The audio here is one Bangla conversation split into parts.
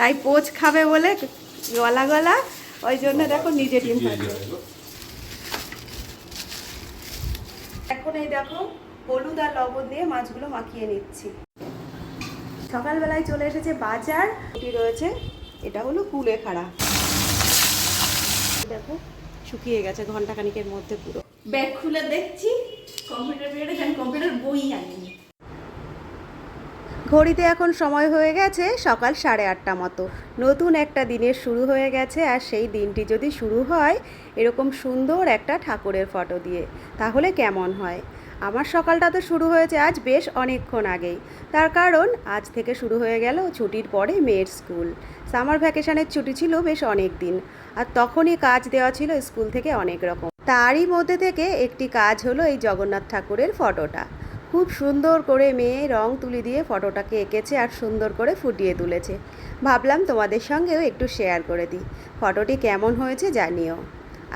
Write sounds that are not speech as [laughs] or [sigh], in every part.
তাই পোচ খাবে বলে গলা গলা ওই জন্য দেখো নিজে ডিম এখন এই দেখো হলুদ আর লবণ দিয়ে মাছগুলো মাখিয়ে নিচ্ছি। সকালবেলায় চলে এসেছে বাজার এটি রয়েছে এটা হলো কুলে খাড়া। দেখো শুকিয়ে গেছে ঘণ্টা খানিকের মধ্যে পুরো। ব্যাগ খুলে দেখছি কম্পিউটার পিরিয়ডে কম্পিউটার বই আনিনি ঘড়িতে এখন সময় হয়ে গেছে সকাল সাড়ে আটটা মতো। নতুন একটা দিনের শুরু হয়ে গেছে আর সেই দিনটি যদি শুরু হয়, এরকম সুন্দর একটা ঠাকুরের ফটো দিয়ে, তাহলে কেমন হয়? আমার সকালটা তো শুরু হয়েছে আজ বেশ অনেকক্ষণ আগেই। তার কারণ, আজ থেকে শুরু হয়ে গেল ছুটির পরে মেয়ের স্কুল। সামার ভ্যাকেশনের ছুটি ছিল বেশ অনেক দিন আর তখনই কাজ দেওয়া ছিল স্কুল থেকে অনেক রকম। তারই মধ্যে থেকে একটি কাজ হলো এই জগন্নাথ ঠাকুরের ফটোটা। খুব সুন্দর করে মেয়ে রং তুলি দিয়ে ফটোটাকে এঁকেছে আর সুন্দর করে ফুটিয়ে তুলেছে। ভাবলাম তোমাদের সঙ্গেও একটু শেয়ার করে দিই। ফটোটি কেমন হয়েছে জানিও।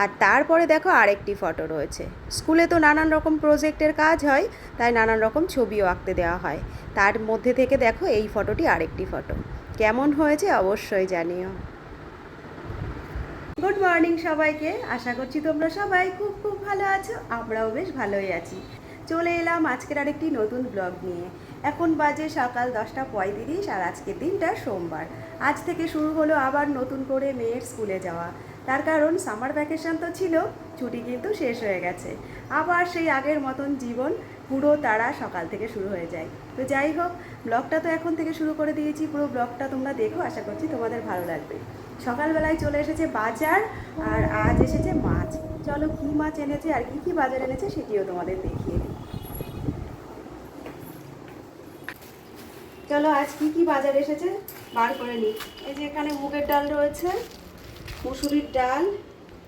আর তারপরে দেখো আরেকটি ফটো রয়েছে। স্কুলে তো নানান রকম প্রজেক্টের কাজ হয়, তাই নানান রকম ছবিও আঁকতে দেওয়া হয়। তার মধ্যে থেকে দেখো এই ফটোটি আরেকটি ফটো। কেমন হয়েছে অবশ্যই জানিও। গুড মর্নিং সবাইকে। আশা করছি তোমরা সবাই খুব খুব ভালো আছো। আমরাও বেশ ভালোই আছি। চলে এলাম আজকের আরেকটি নতুন ব্লগ নিয়ে। এখন বাজে সকাল দশটা পঁয়ত্রিশ আর আজকের দিনটা সোমবার। আজ থেকে শুরু হলো আবার নতুন করে মেয়ের স্কুলে যাওয়া। তার কারণ সামার ভ্যাকেশন তো ছিল, ছুটি কিন্তু শেষ হয়ে গেছে। আবার সেই আগের মতন জীবন, পুরো তারা সকাল থেকে শুরু হয়ে যায়। তো যাই হোক ব্লগটা তো এখন থেকে শুরু করে দিয়েছি, পুরো ব্লগটা তোমরা দেখো, আশা করছি তোমাদের ভালো লাগবে। সকালবেলায় চলে এসেছে বাজার, আর আজ এসেছে মাছ। চলো কি মাছ এনেছে আর কি কি বাজার এনেছে সেটিও তোমাদের দেখিয়ে দিই। চলো, আজ কি কি বাজার এসেছে? বার করে নিই। এই যে এখানে মুগের ডাল রয়েছে, মুসুরির ডাল,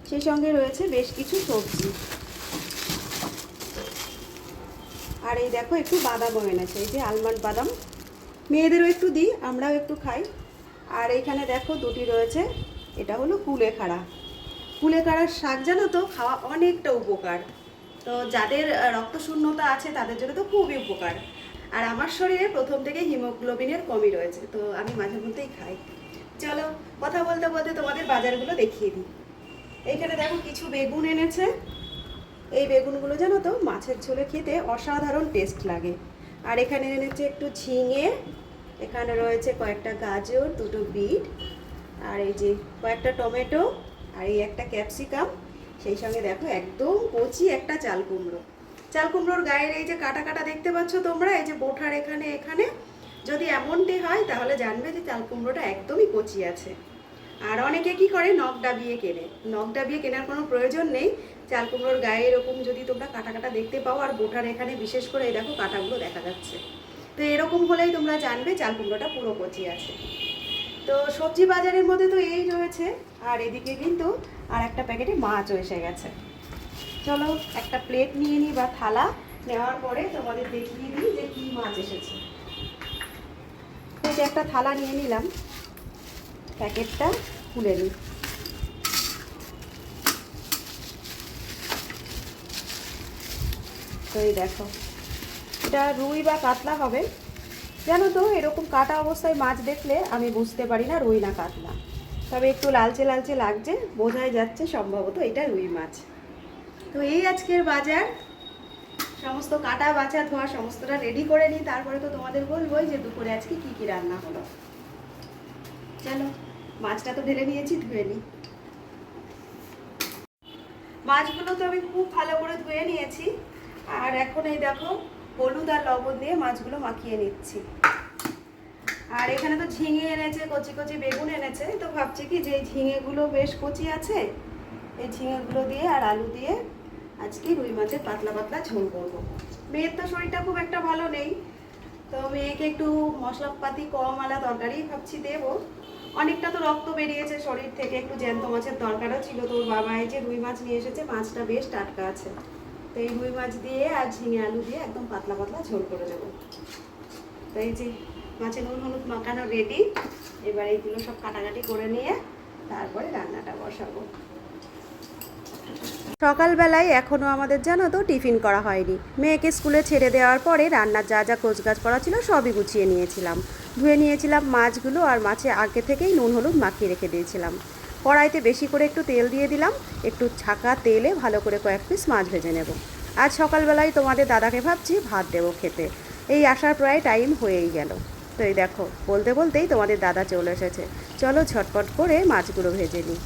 সেই সঙ্গে রয়েছে বেশ কিছু সবজি। আর এই দেখো, একটু বাদামও এনেছে, এই যে আলমন্ড বাদাম। মেয়েদেরও একটু দিই, আমরাও একটু খাই। আর এইখানে দেখো, দুটি রয়েছে, এটা হলো কুলেখাড়া কুলেখাড়ার শাক, জানো তো, খাওয়া অনেকটা উপকার। তো যাদের রক্তশূন্যতা আছে, তাদের জন্য তো খুবই উপকার। আর আমার শরীরে প্রথম থেকে হিমোগ্লোবিনের কমই রয়েছে, তো আমি মাঝে মধ্যেই খাই। চলো, কথা বলতে বলতে তোমাদের বাজারগুলো দেখিয়ে দিই। এইখানে দেখো কিছু বেগুন এনেছে। এই বেগুনগুলো জানো তো, মাছের ঝোলে খেতে অসাধারণ টেস্ট লাগে। আর এখানে এনেছে একটু ঝিঙে, এখানে রয়েছে কয়েকটা গাজর, দুটো বিট, আর এই যে কয়েকটা টমেটো, আর এই একটা ক্যাপসিকাম, সেই সঙ্গে দেখো একদম কচি একটা চাল কুমড়ো। চাল কুমড়োর গায়ের এই যে কাটা কাটা দেখতে পাচ্ছ তোমরা, এই যে বোঠার এখানে এখানে, যদি এমনটি হয়, তাহলে জানবে যে চাল কুমড়োটা একদমই কচি আছে। আর অনেকে কি করে, নখ ডাবিয়ে কেনে। নখ ডাবিয়ে কেনার কোনো প্রয়োজন নেই। চাল কুমড়োর গায়ে এরকম যদি তোমরা কাটা কাটা দেখতে পাও, আর বোঠার এখানে বিশেষ করে এই দেখো কাটাগুলো দেখা যাচ্ছে। তো এরকম হলেই তোমরা জানবে চাল কুমড়োটা পুরো কচি আছে। তো সবজি বাজারের মধ্যে তো এই রয়েছে। আর এদিকে কিন্তু আর একটা প্যাকেটে মাছও এসে গেছে। চলো একটা প্লেট নিয়ে নিই বা থালা, নেওয়ার পরে তোমাদের দেখিয়ে দিই যে কী মাছ এসেছে। যে একটা থালা নিয়ে নিলাম, প্যাকেটটা খুলে নিই। দেখো, এটা রুই বা কাতলা হবে। জানো তো, এরকম কাটা অবস্থায় মাছ দেখলে আমি বুঝতে পারি না রুই না কাতলা। তবে একটু লালচে লালচে লাগছে, বোঝাই যাচ্ছে সম্ভবত এটা রুই মাছ। তো এই আজকের বাজার, সমস্ত কাটা বাছা ধোয়া সমস্তটা রেডি করে নিই, তারপরে তো তোমাদের বলবোই যে দুপুরে আজকে কি কি রান্না হলো। চলো, মাছটা তো ঢেলে নিয়েছি, ধুয়ে নিই। মাছগুলো তো আমি খুব ভালো করে ধুয়ে নিয়েছি, আর এখন এই দেখো, হলুদ আর লবণ দিয়ে মাছগুলো মাখিয়ে নিচ্ছি। আর এখানে তো ঝিঙে এনেছে, কচি কচি বেগুন এনেছে, তো ভাবছি কি যে এই ঝিঙেগুলো বেশ কচি আছে, এই ঝিঙেগুলো দিয়ে আর আলু দিয়ে আজকে রুই মাছের পাতলা পাতলা ঝোল করব। মেয়ের তো শরীরটা খুব একটা ভালো নেই, তো মেয়েকে একটু মশলাপাতি কম আলা তরকারি ভাবছি দেবো। অনেকটা তো রক্ত বেরিয়েছে শরীর থেকে, একটু জ্যান্ত মাছের দরকারও ছিল। তোর বাবা এই যে রুই মাছ নিয়ে এসেছে, মাছটা বেশ টাটকা আছে। তো এই রুই মাছ দিয়ে আর ঝিঙে আলু দিয়ে একদম পাতলা পাতলা ঝোল করে দেবো তো এই যে মাছের নুন হলুদ মাখানো রেডি এবার এইগুলো সব কাটাকাটি করে নিয়ে তারপরে রান্নাটা বসাবো। সকালবেলায় এখনও আমাদের জানো তো টিফিন করা হয়নি। মেয়েকে স্কুলে ছেড়ে দেওয়ার পরে রান্নার যা যা কোচগাছ করা ছিল সবই গুছিয়ে নিয়েছিলাম। ধুয়ে নিয়েছিলাম মাছগুলো আর মাছে আগে থেকেই নুন হলুদ মাখিয়ে রেখে দিয়েছিলাম। কড়াইতে বেশি করে একটু তেল দিয়ে দিলাম, একটু ছাকা তেলে ভালো করে কয়েক পিস মাছ ভেজে নেব। আজ সকালবেলায় তোমাদের দাদাকে ভাবছি ভাত দেবো খেতে। এই আসার প্রায় টাইম হয়েই গেল। তো এই দেখো, বলতে বলতেই তোমাদের দাদা চলে এসেছে। চলো ঝটপট করে মাছগুলো ভেজে নিই।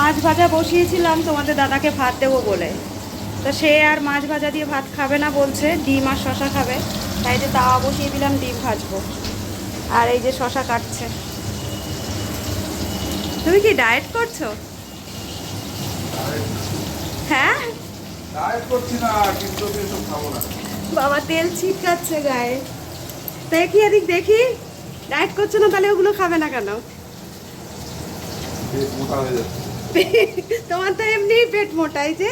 মাছ ভাজা বসিয়েছিলাম তোমাদের দাদাকে ভাত দেবো বলে। তো সে আর মাছ ভাজা দিয়ে ভাত খাবে না বলছে ডিম আর শশা খাবে। তাই যে তাওয়া বসিয়ে দিলাম ডিম ভাজবো। আর এই যে শশা কাটছে। তুমি কি ডায়েট করছ? হ্যাঁ? বাবা তেল ছিটকাচ্ছে গায়ে। দেখি এদিক দেখি। ডায়েট করছ না তাহলে ওগুলো খাবে না কেন? মোটা হয়ে যাচ্ছে। তোমার তো এমনি পেট মোটাই যে।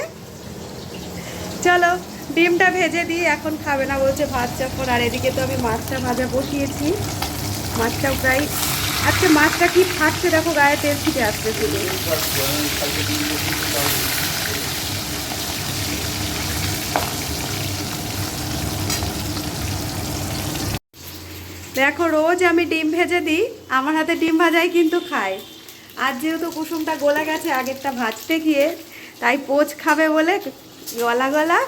চলো, ডিমটা ভেজে দিই এখন খাবে না বলছে ভাত চাপড় আর এদিকে তো আমি মাছটা ভাজা বসিয়েছি। মাছটাও প্রায় আজকে মাছটা কি ফাটছে? দেখো গায়ে তেল ছিটে শুধু। দেখো, রোজ আমি ডিম ভেজে দিই, আমার হাতে ডিম ভাজাই কিন্তু খায়। আজ যেহেতু কুসুমটা গলা গেছে আগেরটা ভাজতে গিয়ে তাই পোচ খাবে বলে গলা গলা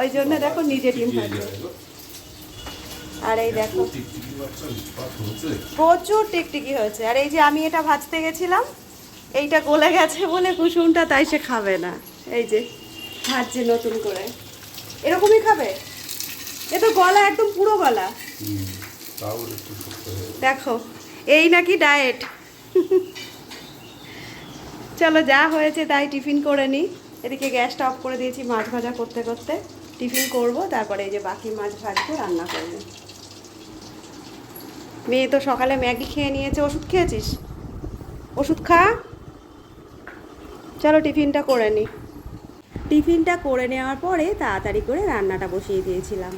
ওই জন্য দেখো নিজে ডিম ভাজে আর এই দেখো। প্রচুর টিকটিকি হয়েছে। আর এই যে আমি এটা ভাজতে গেছিলাম এইটা গলে গেছে বলে কুসুমটা তাই সে খাবে না। এই যে ভাজছে নতুন করে। এরকমই খাবে? এ তো গলা একদম পুরো গলা। দেখো এই নাকি ডায়েট [laughs] চলো, যা হয়েছে তাই টিফিন করে নিই এদিকে গ্যাসটা অফ করে দিয়েছি মাছ ভাজা করতে করতে। টিফিন করব, তারপরে এই যে বাকি মাছ ভাজবো, রান্না করব। মেয়ে তো সকালে ম্যাগি খেয়ে নিয়েছে, ওষুধ খেয়েছিস? ওষুধ খা। চলো, টিফিনটা করে নিই টিফিনটা করে নেওয়ার পরে তাড়াতাড়ি করে রান্নাটা বসিয়ে দিয়েছিলাম।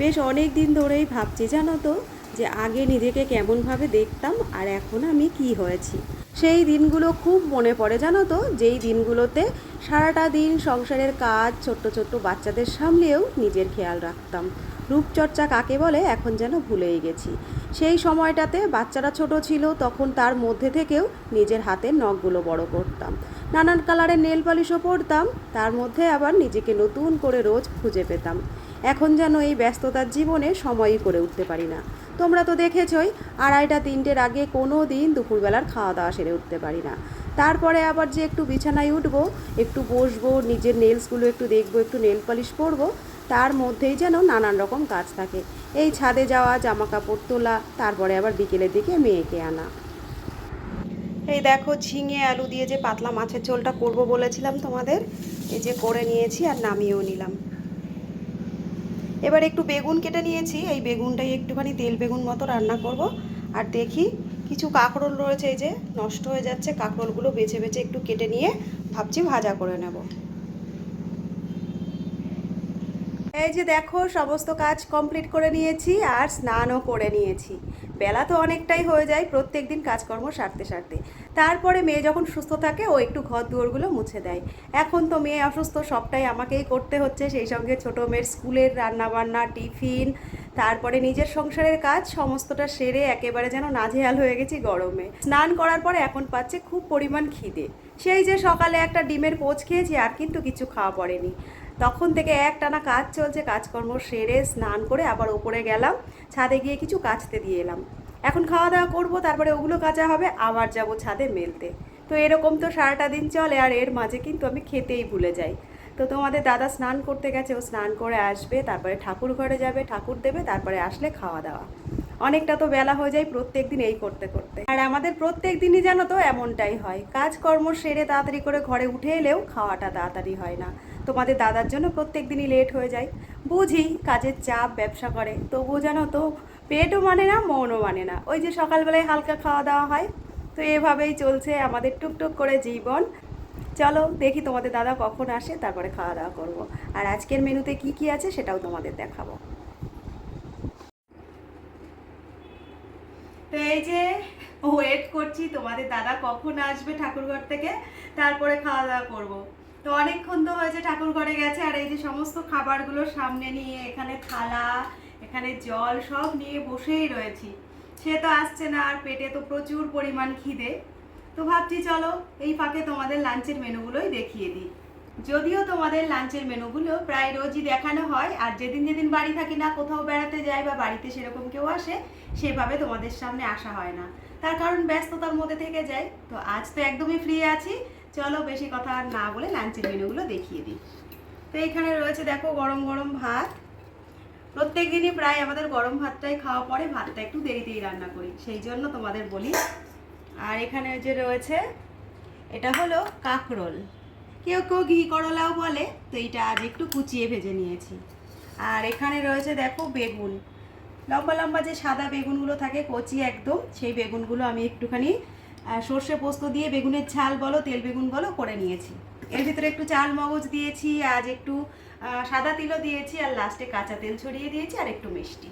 বেশ অনেক দিন ধরেই ভাবছি, জানো তো, যে আগে নিজেকে কেমনভাবে দেখতাম আর এখন আমি কি হয়েছি। সেই দিনগুলো খুব মনে পড়ে, জানো তো? যেই দিনগুলোতে সারাটা দিন সংসারের কাজ ছোট্ট ছোট্ট বাচ্চাদের সামলেও নিজের খেয়াল রাখতাম। রূপচর্চা কাকে বলে? এখন যেন ভুলেই গেছি। সেই সময়টাতে বাচ্চারা ছোট ছিল, তখন তার মধ্যে থেকেও নিজের হাতের নখগুলো বড় করতাম। নানান কালারের নেল পালিশও পরতাম, তার মধ্যে আবার নিজেকে নতুন করে রোজ খুঁজে পেতাম। এখন যেন এই ব্যস্ততার জীবনে সময়ই করে উঠতে পারি না। তোমরা তো দেখেছই, আড়াইটা তিনটের আগে কোনো দিন দুপুরবেলার খাওয়া দাওয়া সেরে উঠতে পারি না। তারপরে আবার যে একটু বিছানায় উঠবো, একটু বসবো, নিজের নেলসগুলো একটু দেখব, একটু নেল পালিশ পরবো, তার মধ্যেই যেন নানান রকম কাজ থাকে। এই ছাদে যাওয়া জামা কাপড় তোলা, তারপরে আবার বিকেলের দিকে মেয়েকে আনা। এই দেখো, ঝিঙে, আলু দিয়ে যে পাতলা মাছের ঝোলটা করব বলেছিলাম তোমাদের, এই যে করে নিয়েছি আর নামিয়েও নিলাম। এবার একটু বেগুন কেটে নিয়েছি। এই বেগুনটাই একটুখানি তেল বেগুন মতো রান্না করব। আর দেখি কিছু কাঁকরোল রয়েছে এই যে, নষ্ট হয়ে যাচ্ছে। কাঁকরোলগুলো বেছে বেছে একটু কেটে নিয়ে ভাবছি ভাজা করে নেব। এই যে দেখো, সমস্ত কাজ কমপ্লিট করে নিয়েছি আর স্নানও করে নিয়েছি। বেলা তো অনেকটাই হয়ে যায় প্রত্যেক দিন কাজকর্ম সারতে সারতে। তারপরে মেয়ে যখন সুস্থ থাকে, ও একটু ঘর দুয়ারগুলো মুছে দেয়। এখন তো মেয়ে অসুস্থ, সবটাই আমাকেই করতে হচ্ছে। সেই সঙ্গে ছোটো মেয়ের স্কুলের রান্নাবান্না, টিফিন, তারপরে নিজের সংসারের কাজ, সমস্তটা সেরে একেবারে যেন নাজেহাল হয়ে গেছি গরমে। স্নান করার পরে এখন পাচ্ছে খুব পরিমাণ খিদে। সেই যে সকালে একটা ডিমের পোচ খেয়েছি, আর কিন্তু কিছু খাওয়া পড়েনি। তখন থেকে একটানা কাজ চলছে, কাজকর্ম সেরে স্নান করে আবার ওপরে গেলাম। ছাদে গিয়ে কিছু কাচতে দিয়ে এলাম। এখন খাওয়া দাওয়া করব, তারপরে ওগুলো কাঁচা হবে, আবার যাব ছাদে মেলতে। তো এরকম তো সারাটা দিন চলে, আর এর মাঝে কিন্তু আমি খেতেই ভুলে যাই। তো তোমাদের দাদা স্নান করতে গেছে, ও স্নান করে আসবে, তারপরে ঠাকুর ঘরে যাবে, ঠাকুর দেবে, তারপরে আসলে খাওয়া দাওয়া অনেকটা তো বেলা হয়ে যায় প্রত্যেক দিন এই করতে করতে। আর আমাদের প্রত্যেক দিনই জানো তো এমনটাই হয়, কাজকর্ম সেরে তাড়াতাড়ি করে ঘরে উঠে এলেও খাওয়াটা তাড়াতাড়ি হয় না। তোমাদের দাদার জন্য প্রত্যেক দিনই লেট হয়ে যায়। বুঝি কাজের চাপ, ব্যবসা করে, তবুও জানো তো পেটও মানে না, মনও মানে না। ওই যে সকালবেলায় হালকা খাওয়া দাওয়া হয়, তো এভাবেই চলছে আমাদের টুকটুক করে জীবন। চলো দেখি তোমাদের দাদা কখন আসে, তারপরে খাওয়া দাওয়া করব। আর আজকের মেনুতে কি কি আছে সেটাও তোমাদের দেখাবো। তো এই যে ওয়েট করছি, তোমাদের দাদা কখন আসবে ঠাকুরঘর থেকে, তারপরে খাওয়া দাওয়া করব। তো অনেকক্ষণ তো হয়েছে ঠাকুর ঘরে গেছে, আর এই যে সমস্ত খাবারগুলো সামনে নিয়ে এখানে থালা এখানে জল সব নিয়ে বসেই রয়েছি। সে তো আসছে না, আর পেটে তো প্রচুর পরিমাণ খিদে। তো ভাবছি চলো, এই ফাঁকে তোমাদের লাঞ্চের মেনুগুলোই দেখিয়ে দিই। যদিও তোমাদের লাঞ্চের মেনুগুলো প্রায় রোজই দেখানো হয়, আর যেদিন যেদিন বাড়ি থাকি না, কোথাও বেড়াতে যাই বা বাড়িতে সেরকম কেউ আসে, সেভাবে তোমাদের সামনে আসা হয় না। তার কারণ ব্যস্ততার মধ্যে থেকে যাই তো আজ তো একদমই ফ্রি আছি। চলো বেশি কথা আর না বলে লাঞ্চের মেনুগুলো দেখিয়ে দিই। তো এখানে রয়েছে, দেখো, গরম গরম ভাত। প্রত্যেক দিনই প্রায় আমাদের গরম ভাতটাই খাওয়া পরে ভাতটা একটু দেরিতেই রান্না করি, সেই জন্য তোমাদের বলি। আর এখানে যে রয়েছে, এটা হলো কাকরোল। কেউ কেউ ঘি করলাও বলে, তো এইটা আজ একটু কুচিয়ে ভেজে নিয়েছি। আর এখানে রয়েছে দেখো বেগুন। লম্বা লম্বা যে সাদা বেগুনগুলো থাকে, কচি একদম, সেই বেগুনগুলো আমি একটুখানি সর্ষে পোস্ত দিয়ে বেগুনের ঝাল বলো, তেল বেগুন বলো, করে নিয়েছি। এর ভিতরে একটু চাল মগজ দিয়েছি, আজ একটু সাদা তিলও দিয়েছি, আর লাস্টে কাঁচা তেল ছড়িয়ে দিয়েছি, আর একটু মিষ্টি।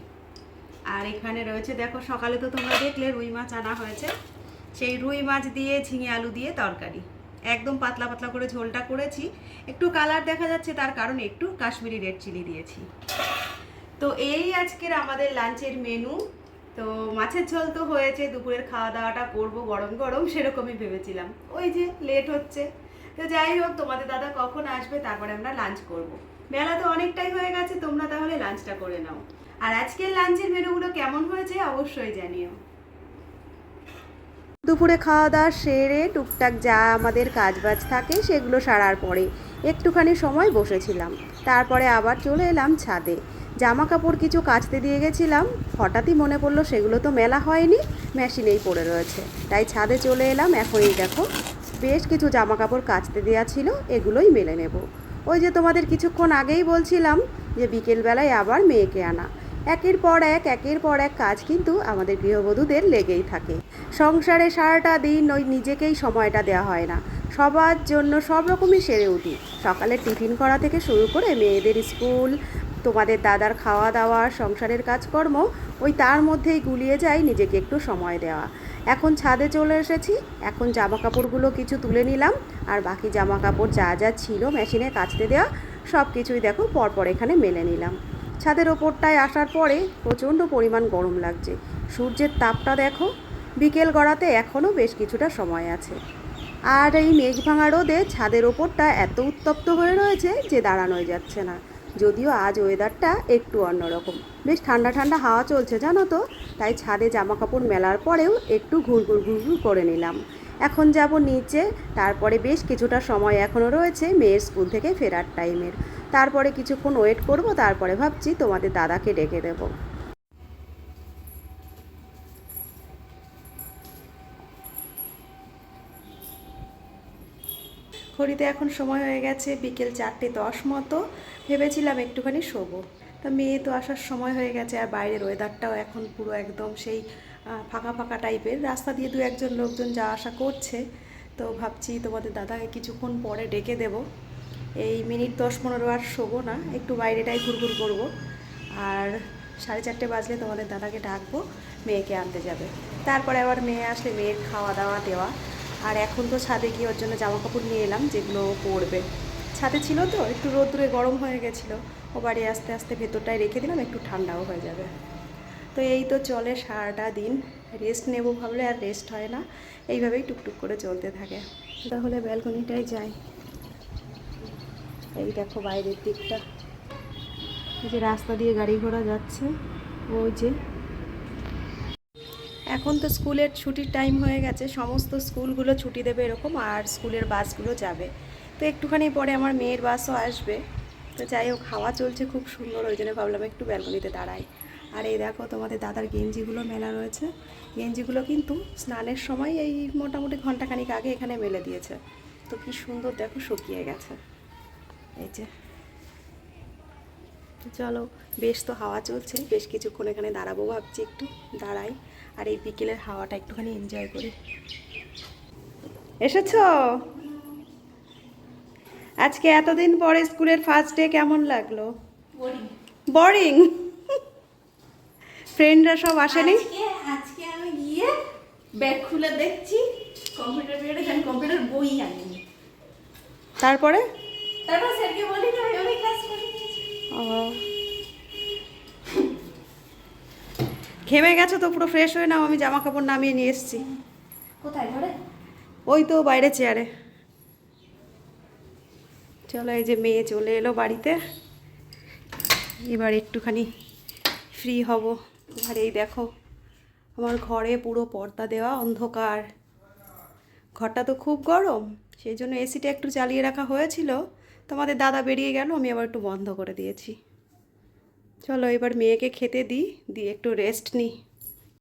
আর এখানে রয়েছে, দেখো, সকালে তো তোমরা দেখলে রুই মাছ আনা হয়েছে। সেই রুই মাছ দিয়ে ঝিঙে আলু দিয়ে তরকারি। একদম পাতলা পাতলা করে ঝোলটা করেছি। একটু কালার দেখা যাচ্ছে, তার কারণ একটু কাশ্মীরি রেড চিলি দিয়েছি। তো এই আজকের আমাদের লাঞ্চের মেনু তো মাছের ঝোল তো হয়েছে, দুপুরের খাওয়া দাওয়াটা করব, গরম গরম, সেরকমই ভেবেছিলাম। ওই যে লেট হচ্ছে। তো যাই হোক, তোমাদের দাদা কখন আসবে তারপরে আমরা লাঞ্চ করব। বেলা তো অনেকটাই হয়ে গেছে, তোমরা তাহলে লাঞ্চটা করে নাও। আর আজকের লাঞ্চের মেনুগুলো কেমন হয়েছে অবশ্যই জানিও। দুপুরে খাওয়া দাওয়া সেরে টুকটাক যা আমাদের কাজবাজ থাকে সেগুলো সারার পরে একটুখানি সময় বসেছিলাম। তারপরে আবার চলে এলাম ছাদে। জামা কাপড় কিছু কাচতে দিয়ে গেছিলাম, হঠাৎই মনে পড়ল সেগুলো তো মেলা হয়নি মেশিনেই পড়ে রয়েছে। তাই ছাদে চলে এলাম এখনই দেখো বেশ কিছু জামা কাপড় কাচতে দেওয়া ছিল, এগুলোই মেলে নেব। ওই যে তোমাদের কিছুক্ষণ আগেই বলছিলাম যে বিকেলবেলায় আবার মেয়েকে আনা। একের পর এক, একের পর এক কাজ কিন্তু আমাদের গৃহবধূদের লেগেই থাকে। সংসারে সারাটা দিন ওই নিজেকেই সময়টা দেওয়া হয় না। সবার জন্য সব রকমই সেরে উঠি। সকালে টিফিন করা থেকে শুরু করে মেয়েদের স্কুল তোমাদের দাদার খাওয়া দাওয়া সংসারের কাজকর্ম, ওই তার মধ্যেই গুলিয়ে যায়, নিজেকে একটু সময় দেওয়া। এখন ছাদে চলে এসেছি, এখন জামা কাপড়গুলো কিছু তুলে নিলাম, আর বাকি জামা কাপড় যা যা ছিল মেশিনে কাচতে দেওয়া সব কিছুই দেখো পরপর এখানে মেলে নিলাম। ছাদের ওপরটায় আসার পরে প্রচণ্ড পরিমাণ গরম লাগছে। সূর্যের তাপটা দেখো, বিকেল গড়াতে এখনও বেশ কিছুটা সময় আছে। আর এই মেঘ ভাঙা রোদে ছাদের ওপরটা এত উত্তপ্ত হয়ে রয়েছে যে দাঁড়ানোই যাচ্ছে না। যদিও আজ ওয়েদারটা একটু অন্যরকম। বেশ ঠান্ডা ঠান্ডা হাওয়া চলছে, জানো তো? তাই ছাদে জামা কাপড় মেলার পরেও একটু ঘুরঘুর ঘুরঘুর করে নিলাম। এখন যাব নিচে, তারপরে বেশ কিছুটা সময় এখনও রয়েছে মেয়ের স্কুল থেকে ফেরার টাইমের তারপরে কিছুক্ষণ ওয়েট করব, তারপরে ভাবছি তোমাদের দাদাকে ডেকে দেবো। ঘড়িতে এখন সময় হয়ে গেছে বিকেল চারটে দশ মতো। ভেবেছিলাম একটুখানি শোবো। তা মেয়ে তো আসার সময় হয়ে গেছে আর বাইরের ওয়েদারটাও এখন পুরো একদম সেই ফাঁকা ফাঁকা টাইপের রাস্তা দিয়ে দু একজন লোকজন যা আসা করছে। তো ভাবছি তোমাদের দাদাকে কিছুক্ষণ পরে ডেকে দেব। এই মিনিট দশ পনেরো আর শোবো না, একটু বাইরেটাই ঘুরঘুর করব। আর সাড়ে চারটে বাজলে তোমাদের দাদাকে ডাকবো, মেয়েকে আনতে যাবে। তারপরে আবার মেয়ে আসলে মেয়ের খাওয়া দাওয়া দেওয়া। আর এখন তো ছাদে গিয়ে ওর জন্য জামা কাপড় নিয়ে এলাম, যেগুলো পরবে। ছাদে ছিল তো, একটু রোদ্দুরে গরম হয়ে গেছিল। ও বাড়ি আস্তে আস্তে ভেতরটায় রেখে দিলাম, একটু ঠান্ডাও হয়ে যাবে। তো এই তো চলে সারাটা দিন। রেস্ট নেব ভাবলে আর রেস্ট হয় না, এইভাবেই টুকটুক করে চলতে থাকে। তাহলে ব্যালকনিটাই যাই। এই দেখো বাইরের দিকটা। যে রাস্তা দিয়ে গাড়ি ঘোড়া যাচ্ছে, ওই যে এখন তো স্কুলের ছুটির টাইম হয়ে গেছে, সমস্ত স্কুলগুলো ছুটি দেবে এরকম আর স্কুলের বাসগুলো যাবে। তো একটুখানি পরে আমার মেয়ের বাসও আসবে। তো যাই হোক, হাওয়া চলছে খুব সুন্দর, ওই জন্য ভাবলাম একটু ব্যালকনিতে দাঁড়াই। আর এই দেখো তোমাদের দাদার গেঞ্জিগুলো মেলা রয়েছে। গেঞ্জিগুলো কিন্তু স্নানের সময় এই মোটামুটি ঘন্টাখানিক আগে এখানে মেলে দিয়েছে। তো কি সুন্দর দেখো, শুকিয়ে গেছে। এই যে। চলো, বেশ তো হাওয়া চলছে, বেশ কিছুক্ষণ এখানে দাঁড়াবো ভাবছি একটু, দাঁড়াই। আর এই বিকেলের হাওয়াটা একটুখানি এনজয় করি। এসেছ? আজকে এতদিন পরে স্কুলের ফার্স্ট ডে কেমন লাগল? বোরিং ফ্রেন্ডরা সব আসেনি? আজকে আমি গিয়ে ব্যাগ খুলে দেখছি কম্পিউটার পিরিয়ডে কম্পিউটার বই আনিনি। তারপরে? তারপর স্যারকে বলি না আমি ক্লাস করে ও, ঘেমে গেছো তো পুরো ফ্রেশ হয়ে নাও আমি জামা কাপড় নামিয়ে নিয়ে এসেছি। কোথায় ঘরে? ওই তো বাইরে চেয়ারে চলো এই যে মেয়ে চলে এলো বাড়িতে। এবার একটুখানি ফ্রি হব। আর এই দেখো আমার ঘরে পুরো পর্দা দেওয়া অন্ধকার। ঘরটা তো খুব গরম সেই জন্য এসিটা একটু চালিয়ে রাখা হয়েছিল। তোমাদের দাদা বেরিয়ে গেল আমি আবার একটু বন্ধ করে দিয়েছি। চলো এবার মেয়েকে খেতে দিই দিয়ে একটু রেস্ট নিই।